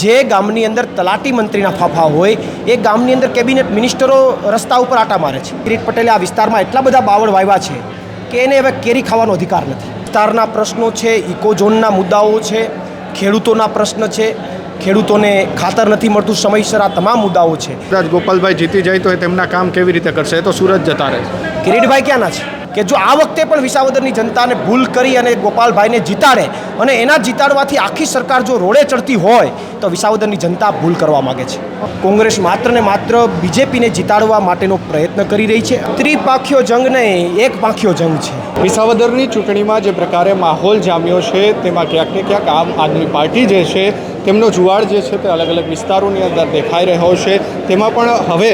જે ગામની અંદર તલાટી મંત્રીના ફાફા હોય એ ગામની અંદર કેબિનેટ મિનિસ્ટરો રસ્તા ઉપર આટા મારે છે. કિરીટ પટેલે આ વિસ્તારમાં એટલા બધા બાવળ વાવ્યા છે કે એને હવે કેરી ખાવાનો અધિકાર નથી. વિસ્તારના પ્રશ્નો છે ઇકોઝોનના મુદ્દાઓ છે ખેડૂતોના પ્રશ્ન છે ખેડૂતોને ખાતર નથી મળતું સમયસર આ તમામ મુદ્દાઓ છે. ગોપાલભાઈ જીતી જાય તો એ તેમના કામ કેવી રીતે કરશે? એ તો સુરત જતા રહે. કિરીટભાઈ ક્યાંના છે? કે જો આ વખતે પણ વિસાવદરની જનતાને ભૂલ કરી અને ગોપાલભાઈને જીતાડે અને એના જીતાડવાથી આખી સરકાર જો રોડે ચડતી હોય, તો વિસાવદરની જનતા ભૂલ કરવા માગે છે. કોંગ્રેસ માત્ર ને માત્ર બીજેપીને જીતાડવા માટેનો પ્રયત્ન કરી રહી છે. ત્રિપાખ્યો જંગ નહીં, એક પાંખ્યો જંગ છે. વિસાવદરની ચૂંટણીમાં જે પ્રકારે માહોલ જામ્યો છે, તેમાં ક્યાંક ને ક્યાંક આમ આદમી પાર્ટી જે છે તેમનો જુવાળ જે છે તે અલગ અલગ વિસ્તારોની અંદર દેખાઈ રહ્યો છે. તેમાં પણ હવે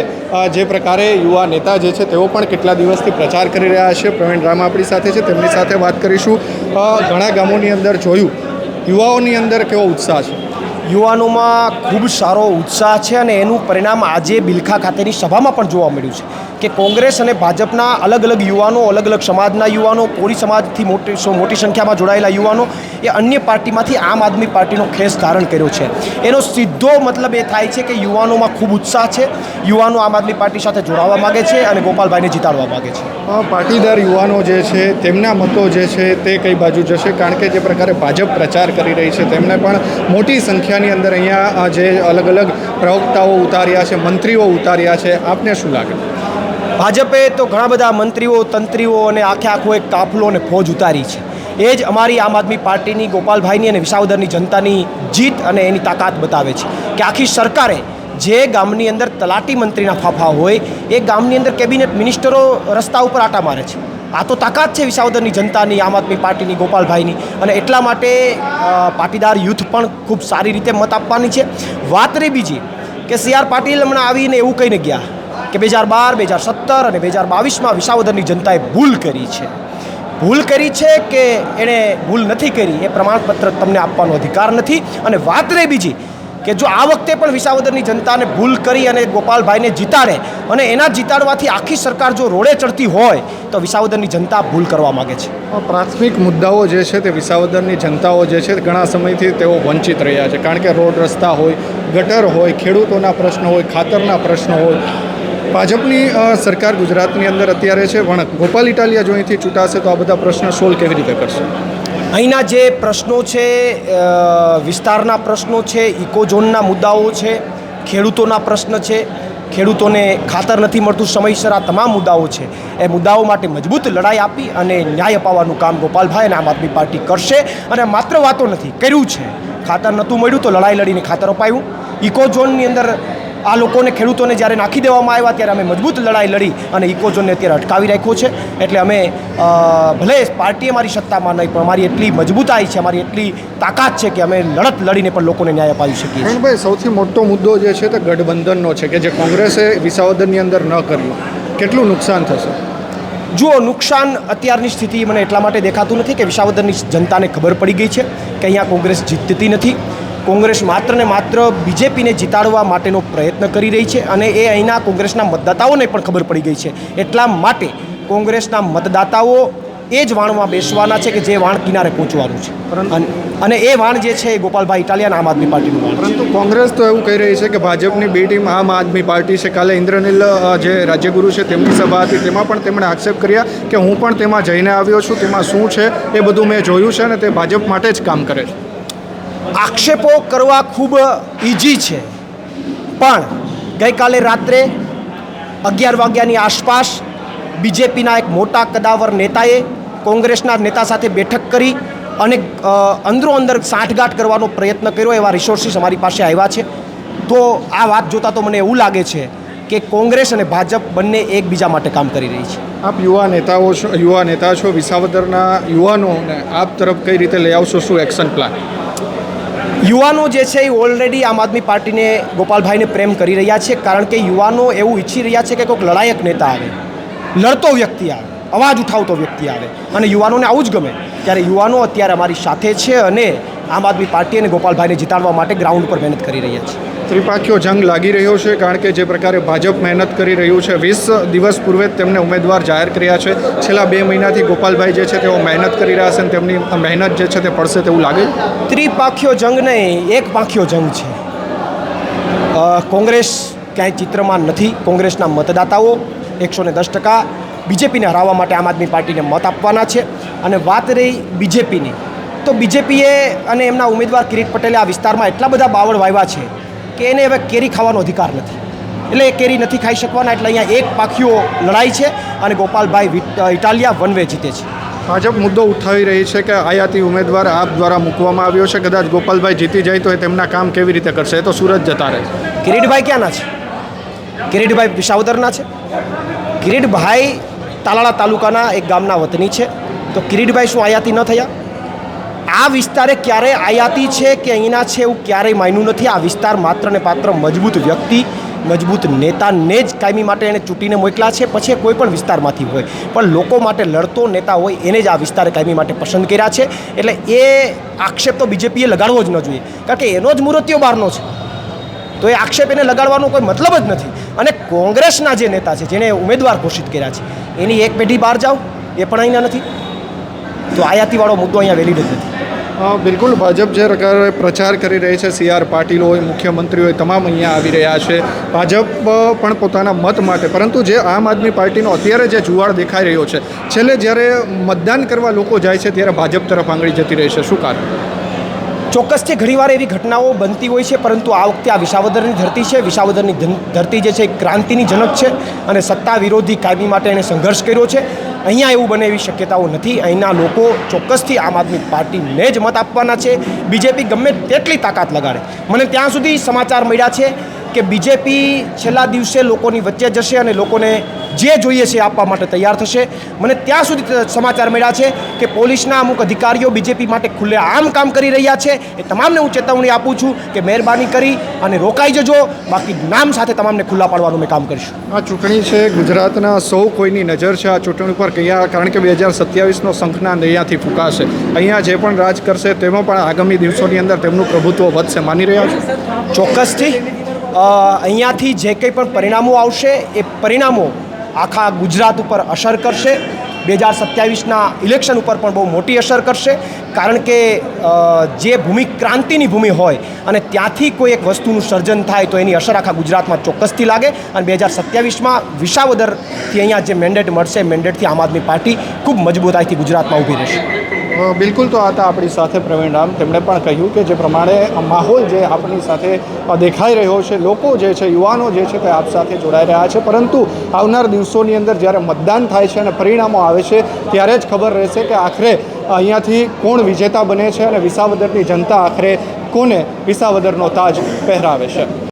જે પ્રકારે યુવા નેતા જે છે તેઓ પણ કેટલા દિવસથી પ્રચાર કરી રહ્યા છે. પ્રવીણ રામ આપણી સાથે છે, તેમની સાથે વાત કરીશું. ઘણા ગામોની અંદર જોયું, યુવાઓની અંદર કેવો ઉત્સાહ છે? યુવાનોમાં ખૂબ સારો ઉત્સાહ છે અને એનું પરિણામ આજે બિલખા ખાતેની સભામાં પણ જોવા મળ્યું છે. કે કોંગ્રેસ અને ભાજપના અલગ અલગ યુવાનો, અલગ અલગ સમાજના યુવાનો, કોળી સમાજથી મોટી મોટી સંખ્યામાં જોડાયેલા યુવાનો એ અન્ય પાર્ટીમાંથી આમ આદમી પાર્ટીનો ખેસ ધારણ કર્યો છે. એનો સીધો મતલબ એ થાય છે કે યુવાનોમાં ખૂબ ઉત્સાહ છે, યુવાનો આમ આદમી પાર્ટી સાથે જોડાવા માગે છે અને ગોપાલભાઈને જીતાડવા માગે છે. પાટીદાર યુવાનો જે છે, તેમના મતો જે છે તે કઈ બાજુ જશે? કારણ કે જે પ્રકારે ભાજપ પ્રચાર કરી રહી છે, તેમને પણ મોટી સંખ્યાની અંદર અહીંયા જે અલગ અલગ પ્રવક્તાઓ ઉતાર્યા છે, મંત્રીઓ ઉતાર્યા છે. આપને શું લાગે? ભાજપે તો ઘણા બધા મંત્રીઓ, તંત્રીઓ અને આખે આખો એક કાફલો અને ફોજ ઉતારી છે. એ જ અમારી આમ આદમી પાર્ટીની, ગોપાલભાઈની અને વિસાવદરની જનતાની જીત અને એની તાકાત બતાવે છે કે આખી સરકારે જે ગામની અંદર તલાટી મંત્રીના ફાફા હોય, એ ગામની અંદર કેબિનેટ મિનિસ્ટરો રસ્તા ઉપર આટા મારે છે. આ તો તાકાત છે વિસાવદરની જનતાની, આમ આદમી પાર્ટીની, ગોપાલભાઈની અને એટલા માટે પાટીદાર યુથ પણ ખૂબ સારી રીતે મત આપવાની છે. વાત રહી બીજી કે સી આર પાટીલ હમણાં આવીને એવું કહીને ગયા. કે બે હજાર બાર, બે હજાર સત્તર અને બે હજાર બાવીસમાં વિસાવદરની જનતાએ ભૂલ કરી છે. ભૂલ કરી છે કે એણે ભૂલ નથી કરી એ પ્રમાણપત્ર તમને આપવાનો અધિકાર નથી. અને વાત રહી બીજી, કે જો આ વખતે પણ વિસાવદરની જનતાને ભૂલ કરી અને ગોપાલભાઈને જીતાડે અને એના જીતાડવાથી આખી સરકાર જો રોડે ચડતી હોય, તો વિસાવદરની જનતા ભૂલ કરવા માગે છે. પ્રાથમિક મુદ્દાઓ જે છે તે વિસાવદરની જનતાઓ જે છે ઘણા સમયથી તેઓ વંચિત રહ્યા છે. કારણ કે રોડ રસ્તા હોય, ગટર હોય, ખેડૂતોના પ્રશ્નો હોય, ખાતરના પ્રશ્નો હોય ભાજપની સરકાર ગુજરાતની અંદર અત્યારે છે વણક. ગોપાલ ઇટાલિયા જો અહીંથી તો આ બધા પ્રશ્નો સોલ્વ કેવી રીતે કરશે? અહીંના જે પ્રશ્નો છે વિસ્તારના પ્રશ્નો છે, ઇકોઝોનના મુદ્દાઓ છે, ખેડૂતોના પ્રશ્ન છે, ખેડૂતોને ખાતર નથી મળતું, સમયસર આ તમામ મુદ્દાઓ છે, એ મુદ્દાઓ માટે મજબૂત લડાઈ આપી અને ન્યાય અપાવવાનું કામ ગોપાલભાઈ અને આમ આદમી પાર્ટી કરશે. અને માત્ર વાતો નથી, કર્યું છે. ખાતર નહોતું મળ્યું તો લડાઈ લડીને ખાતર અપાયું. ઇકોઝોનની અંદર આ લોકોને ખેડૂતોને જ્યારે નાખી દેવામાં આવ્યા ત્યારે અમે મજબૂત લડાઈ લડી અને ઇકોઝોનને અત્યારે અટકાવી રાખ્યો છે. એટલે અમે ભલે પાર્ટી અમારી સત્તામાં નહીં પણ અમારી એટલી મજબૂતાઈ છે અમારી એટલી તાકાત છે કે અમે લડત લડીને પણ લોકોને ન્યાય અપાવી શકીએ છીએ. સૌથી મોટો મુદ્દો જે છે તે ગઠબંધનનો છે કે જે કોંગ્રેસે વિસાવદનની અંદર ન કર્યું. કેટલું નુકસાન થશે? જુઓ નુકસાન અત્યારની સ્થિતિ મને એટલા માટે દેખાતું નથી કે વિસાવદરની જનતાને ખબર પડી ગઈ છે કે અહીંયા કોંગ્રેસ જીતતી નથી. કોંગ્રેસ માત્ર ને માત્ર બીજેપીને જીતાડવા માટેનો પ્રયત્ન કરી રહી છે અને એ અહીંના કોંગ્રેસના મતદાતાઓને પણ ખબર પડી ગઈ છે. એટલા માટે કોંગ્રેસના મતદાતાઓ એ જ વાણમાં બેસવાના છે કે જે વાણ કિનારે પહોંચવાનું છે. અને- એ વાણ જે છે એ ગોપાલભાઈ ઇટાલિયન આમ આદમી પાર્ટીનું વાણ પરંતુ કોંગ્રેસ તો એવું કહી રહી છે કે ભાજપની બે ટીમ આમ આદમી પાર્ટી છે. કાલે ઇન્દ્રનીલ જે રાજ્યગુરુ છે તેમની સભા હતી તેમાં પણ તેમણે આક્ષેપ કર્યા કે હું પણ તેમાં જઈને આવ્યો છું તેમાં શું છે એ બધું મેં જોયું છે અને તે ભાજપ માટે જ કામ કરે છે. આક્ષેપો કરવા ખૂબ ઇઝી છે. પણ ગઈકાલે રાત્રે અગિયાર વાગ્યાની આસપાસ બીજેપીના એક મોટા કદાવર નેતાએ કોંગ્રેસના નેતા સાથે બેઠક કરી અને અંદરો અંદર સાંઠગાંઠ કરવાનો પ્રયત્ન કર્યો એવા રિસોર્સિસ અમારી પાસે આવ્યા છે. તો આ વાત જોતાં તો મને એવું લાગે છે કે કોંગ્રેસ અને ભાજપ બંને એકબીજા માટે કામ કરી રહી છે. આપ યુવા નેતાઓ છો, યુવા નેતા છો, વિસાવદરના યુવાનોને આપ તરફ કઈ રીતે લઈ આવશો, શું એક્શન પ્લાન યુવાનો જે છે એ ઓલરેડી આમ આદમી પાર્ટીને ગોપાલભાઈને પ્રેમ કરી રહ્યા છે, કારણ કે યુવાનો એવું ઈચ્છી રહ્યા છે કે કોઈક લડાયક નેતા આવે, લડતો વ્યક્તિ આવે, અવાજ ઉઠાવતો વ્યક્તિ આવે. અને યુવાનોને આવું જ ગમે. ત્યારે યુવાનો અત્યારે અમારી સાથે છે અને આમ આદમી પાર્ટી અને ગોપાલભાઈને જીતાડવા માટે ગ્રાઉન્ડ પર મહેનત કરી રહ્યા છે. ત્રિપાખીઓ જંગ લાગી રહ્યો છે, કારણ કે જે પ્રકારે ભાજપ મહેનત કરી રહ્યું છે, વીસ દિવસ પૂર્વે તેમને ઉમેદવાર જાહેર કર્યા છે. છેલ્લા બે મહિનાથી ગોપાલભાઈ જે છે તેઓ મહેનત કરી રહ્યા છે અને તેમની મહેનત જે છે તે પડશે તેવું લાગે ત્રિપાખીઓ જંગ નહીં એક પાંખીઓ જંગ છે. કોંગ્રેસ ક્યાંય ચિત્રમાં નથી. કોંગ્રેસના મતદાતાઓ એકસો ને દસ ટકા બીજેપીને હરાવવા માટે આમ આદમી પાર્ટીને મત આપવાના છે. અને વાત રહી બીજેપીની, તો બીજેપીએ અને એમના ઉમેદવાર કિરીટ પટેલે આ વિસ્તારમાં એટલા બધા બાવળ વાવ્યા છે કે એને હવે કેરી ખાવાનો અધિકાર નથી. એટલે એ કેરી નથી ખાઈ શકવાના એટલે અહીંયા એક પાખીઓ લડાઈ છે અને ગોપાલભાઈ ઇટાલિયા વન વે જીતે છે. ભાજપ મુદ્દો ઉઠાવી રહી છે કે આયાતી ઉમેદવાર આપ દ્વારા મૂકવામાં આવ્યો છે. કદાચ ગોપાલભાઈ જીતી જાય તો એ તેમના કામ કેવી રીતે કરશે? એ તો સુરત જતા રહે. કિરીટભાઈ ક્યાંના છે? કિરીટભાઈ વિસાવદરના છે. કિરીટભાઈ તાલાળા તાલુકાના એક ગામના વતની છે. તો કિરીટભાઈ શું આયાતી ન થયા? આ વિસ્તારે ક્યારેય આયાતી છે કે અહીંના છે એવું ક્યારેય માન્યું નથી. આ વિસ્તાર માત્ર ને પાત્ર મજબૂત વ્યક્તિ, મજબૂત નેતાને જ કાયમી માટે એને ચૂંટીને મોકલા છે. પછી કોઈ પણ વિસ્તારમાંથી હોય. પણ લોકો માટે લડતો નેતા હોય એને જ આ વિસ્તારે કાયમી માટે પસંદ કર્યા છે. એટલે એ આક્ષેપ તો બીજેપીએ લગાડવો જ ન જોઈએ. કારણ કે એનો જ મૂર્તિઓ બહારનો છે. તો એ આક્ષેપ એને લગાડવાનો કોઈ મતલબ જ નથી. અને કોંગ્રેસના જે નેતા છે જેને ઉમેદવાર ઘોષિત કર્યા છે, એની એક પેઢી બહાર જાઓ. એ પણ અહીંના નથી. તો આયાતીવાળો મુદ્દો અહીંયા વેલિડ જ નથી. બિલકુલ ભાજપ જે પ્રકારે પ્રચાર કરી રહી છે સી આર પાટીલ હોય મુખ્યમંત્રી હોય તમામ અહીંયા આવી રહ્યા છે. ભાજપ પણ પોતાના મત માટે પરંતુ જે આમ આદમી પાર્ટીનો અત્યારે જે જુવાળ દેખાઈ રહ્યો છે છેલ્લે જ્યારે મતદાન કરવા લોકો જાય છે ત્યારે ભાજપ તરફ આંગળી જતી રહે છે. શું કારણ? ચોક્કસથી ઘણીવાર એવી ઘટનાઓ બનતી હોય છે પરંતુ આ વખતે આ વિસાવદરની ધરતી છે. વિસાવદરની ધરતી જે છે એ ક્રાંતિની જનક છે અને સત્તા વિરોધી કાયમી માટે એણે સંઘર્ષ કર્યો છે. અહીંયા એવું બને એવી શક્યતાઓ નથી. અહીંના લોકો ચોક્કસથી આમ આદમી પાર્ટીને જ મત આપવાના છે. બીજેપી ગમે તેટલી તાકાત લગાડે. મને ત્યાં સુધી સમાચાર મળ્યા છે કે બીજેપી છેલ્લા દિવસે લોકોની વચ્ચે જશે અને લોકોને જે જોઈએ છે આપવા માટે તૈયાર થશે. મને ત્યાં સુધી સમાચાર મળ્યા છે કે પોલીસના અમુક અધિકારીઓ બીજેપી માટે ખુલ્લે આમ કામ કરી રહ્યા છે. એ તમામને હું ચેતવણી આપું છું કે મહેરબાની કરી અને રોકાઈ જજો. બાકી નામ સાથે તમામને ખુલ્લા પાડવાનું મેં કામ કરીશું. આ ચૂંટણી છે ગુજરાતના સૌ કોઈની નજર છે. આ ચૂંટણી પર કયા કારણ કે બે હજાર સત્યાવીસનો શંખના અહીંયાથી ફૂંકાશે. અહીંયા જે પણ રાજ કરશે તેમાં પણ આગામી દિવસોની અંદર તેમનું પ્રભુત્વ વધશે. માની રહ્યા છો? ચોક્કસથી. અહીંયાથી જે કંઈ પણ પરિણામો આવશે એ પરિણામો આખા ગુજરાત ઉપર અસર કરશે. બે હજાર સત્યાવીસના ઇલેક્શન ઉપર પણ બહુ મોટી અસર કરશે. કારણ કે જે ભૂમિ, ક્રાંતિની ભૂમિ હોય અને ત્યાંથી કોઈ એક વસ્તુનું સર્જન થાય તો એની અસર આખા ગુજરાતમાં ચોક્કસથી લાગે. અને બે હજાર સત્યાવીસમાં વિસાવદરથી અહીંયા જે મેન્ડેટ મળશે મેન્ડેટથી આમ આદમી પાર્ટી ખૂબ મજબૂતાઈથી ગુજરાતમાં ઊભી રહેશે. બિલકુલ તો હતા આપણી સાથે પ્રવીણ રામ. તેમણે પણ કહ્યું કે જે પ્રમાણે માહોલ જે આપણી સાથે દેખાઈ રહ્યો છે, લોકો જે છે, યુવાનો જે છે તે આપ સાથે જોડાઈ રહ્યા છે. પરંતુ આવનાર દિવસોની અંદર જ્યારે મતદાન થાય છે અને પરિણામો આવે છે, ત્યારે જ ખબર રહેશે કે આખરે અહીંયાથી કોણ વિજેતા બને છે અને વિસાવદરની જનતા આખરે કોને વિસાવદરનો તાજ પહેરાવે છે.